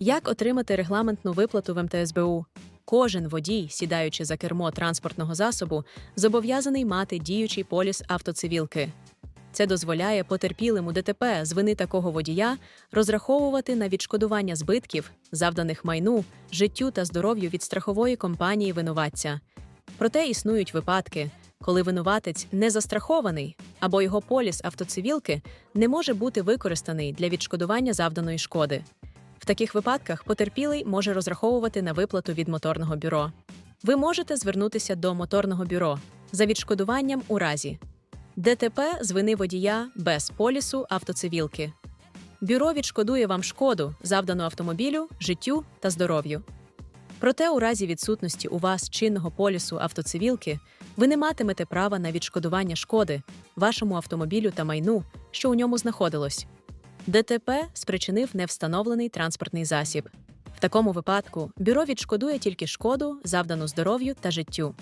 Як отримати регламентну виплату в МТСБУ? Кожен водій, сідаючи за кермо транспортного засобу, зобов'язаний мати діючий поліс автоцивілки. Це дозволяє потерпілим ДТП з вини такого водія розраховувати на відшкодування збитків, завданих майну, життю та здоров'ю від страхової компанії винуватця. Проте існують випадки, коли винуватець не застрахований або його поліс автоцивілки не може бути використаний для відшкодування завданої шкоди. В таких випадках потерпілий може розраховувати на виплату від моторного бюро. Ви можете звернутися до моторного бюро за відшкодуванням у разі ДТП з вини водія без полісу автоцивілки. Бюро відшкодує вам шкоду, завдану автомобілю, життю та здоров'ю. Проте, у разі відсутності у вас чинного полісу автоцивілки, ви не матимете права на відшкодування шкоди вашому автомобілю та майну, що у ньому знаходилось. ДТП спричинив невстановлений транспортний засіб. В такому випадку бюро відшкодує тільки шкоду, завдану здоров'ю та життю.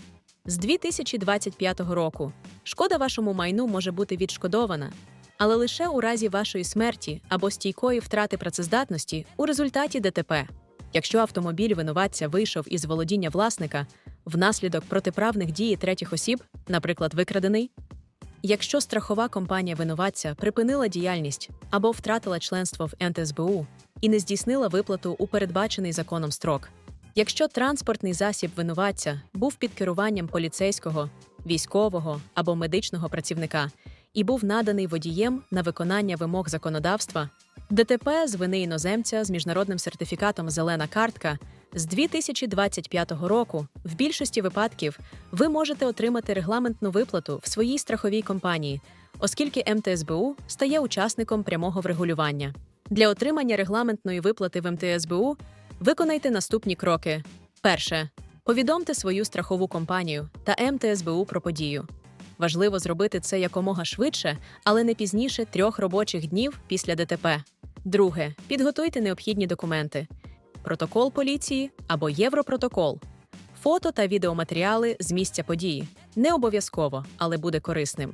З 2025 року шкода вашому майну може бути відшкодована, але лише у разі вашої смерті або стійкої втрати працездатності у результаті ДТП. Якщо автомобіль винуватця вийшов із володіння власника внаслідок протиправних дій третіх осіб, наприклад, викрадений, якщо страхова компанія винуватця припинила діяльність або втратила членство в НТСБУ і не здійснила виплату у передбачений законом строк, якщо транспортний засіб винуватця був під керуванням поліцейського, військового або медичного працівника і був наданий водієм на виконання вимог законодавства, ДТП з вини іноземця з міжнародним сертифікатом Зелена картка з 2025 року в більшості випадків ви можете отримати регламентну виплату в своїй страховій компанії, оскільки МТСБУ стає учасником прямого врегулювання. Для отримання регламентної виплати в МТСБУ виконайте наступні кроки: перше. Повідомте свою страхову компанію та МТСБУ про подію. Важливо зробити це якомога швидше, але не пізніше трьох робочих днів після ДТП. Друге, підготуйте необхідні документи: протокол поліції або Європротокол, фото та відеоматеріали з місця події. Не обов'язково, але буде корисним.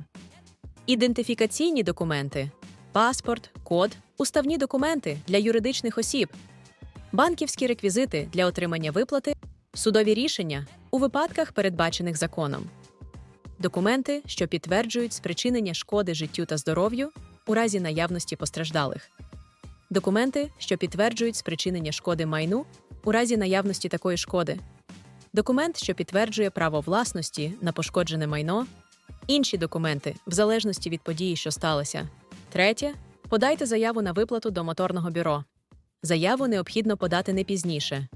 Ідентифікаційні документи, паспорт, код, уставні документи для юридичних осіб, банківські реквізити для отримання виплати, судові рішення у випадках, передбачених законом документи, що підтверджують спричинення шкоди життю та здоров'ю у разі наявності постраждалих, документи, що підтверджують спричинення шкоди майну у разі наявності такої шкоди, документ, що підтверджує право власності на пошкоджене майно, інші документи в залежності від події, що сталося. Третє. Подайте заяву на виплату до моторного бюро. Заяву необхідно подати не пізніше.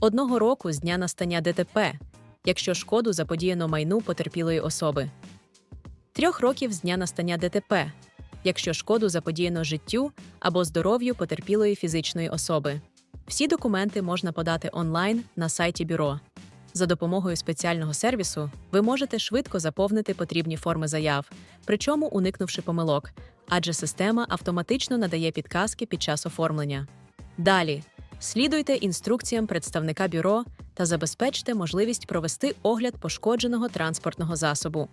Одного року з дня настання ДТП якщо шкоду заподіяно майну потерпілої особи, трьох років з дня настання ДТП, якщо шкоду заподіяно життю або здоров'ю потерпілої фізичної особи. Всі документи можна подати онлайн на сайті бюро. За допомогою спеціального сервісу ви можете швидко заповнити потрібні форми заяв, причому уникнувши помилок, адже система автоматично надає підказки під час оформлення. Далі слідуйте інструкціям представника бюро та забезпечте можливість провести огляд пошкодженого транспортного засобу.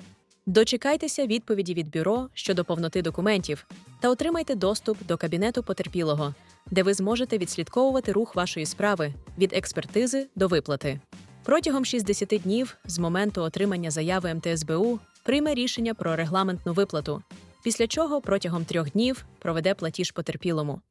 Дочекайтеся відповіді від бюро щодо повноти документів та отримайте доступ до кабінету потерпілого, де ви зможете відслідковувати рух вашої справи від експертизи до виплати. Протягом 60 днів з моменту отримання заяви МТСБУ прийме рішення про регламентну виплату, після чого протягом трьох днів проведе платіж потерпілому.